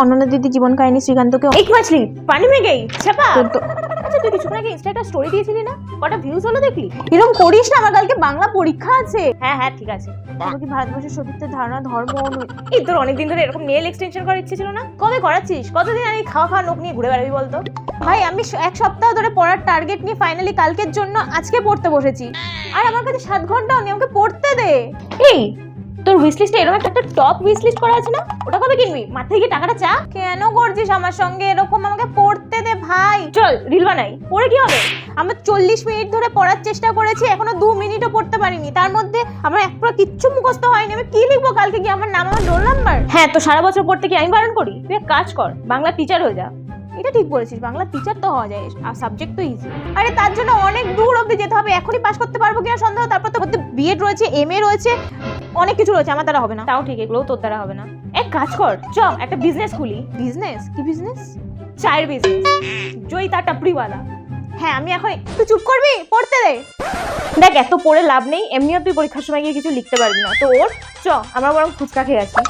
অনন্যা দিদি জীবন কাহিনী শ্রীকান্তকে एक मछली पानी में गई छपा তো- তো- আচ্ছা তুই কিছুক্ষণ আগে ইনস্টা একটা স্টোরি দিয়েছিলি না কটা ভিউজ হলো দেখলি এরকম করিস না আমার কালকে বাংলা পরীক্ষা আছে হ্যাঁ হ্যাঁ ঠিক আছে তোমার কি ভারতবর্ষের সতীর্থের ধারণা ধর্ম অনু- এই তোর অনেকদিন ধরে এরকম নেল এক্সটেনশন করার ইচ্ছে ছিল না কবে করাচ্ছিস কতদিন আর এই খাওয়া খাওয়া নোক নিয়ে ঘুরে বেড়াবি বলতো ভাই আমি স- এক সপ্তাহ ধরে পড়ার টার্গেট নিয়ে ফাইনালি কালকের জন্য আজকে পড়তে বসেছি আর আমার কাছে সাত ঘন্টাও নেই আমাকে পড়তে দে এই তোর উইশ লিস্টে এরকম একটা টপ উইশ লিস্ট করা আছে না? ওটা কবে কিনবি? মাথায় গিয়ে টাকাটা চা কেন করছিস আমার সঙ্গে? এরকম আমাকে পড়তে দে ভাই। চল রিল বানাই। পড়ে কি হবে? আমরা চল্লিশ মিনিট ধরে পড়ার চেষ্টা করেছি এখনও দু মিনিটও পড়তে পারিনি। তার মধ্যে আমার এক পুরো কিচ্ছু মুখস্থ হয়নি। আমি কি লিখব কালকে কি আমার নাম আমার রোল নাম্বার হ্যাঁ তো সারা বছর পড়তে কি আমি বারণ করি? তুই এক কাজ কর বাংলা টিচার হয়ে যা। এটা ঠিক বলেছিস বাংলা টিচার তো হওয়া যায়। আর সাবজেক্ট তো ইজি আরে তার জন্য অনেক দূর অবধি যেতে হবে। এখনই পাস করতে পারব কিনা সন্দেহ? তারপর তো বিএড রয়েছে এম এ রয়েছে। অনেক কিছু রয়েছে আমার দ্বারা হবে না। তাও ঠিক এগুলো তোর দ্বারা হবে না। এক কাজ কর চ একটা বিজনেস খুলি। বিজনেস কি বিজনেস চায়ের বিজনেস জয়িতা টাপড়িওয়ালা। হ্যাঁ আমি এখন তুই চুপ করবি? পড়তে দে। দেখ এত পড়ে লাভ নেই এমনিও তুই পরীক্ষার সময় গিয়ে কিছু লিখতে পারবি না। তো ওর চ আমরা বরং ফুচকা খেয়ে আসি।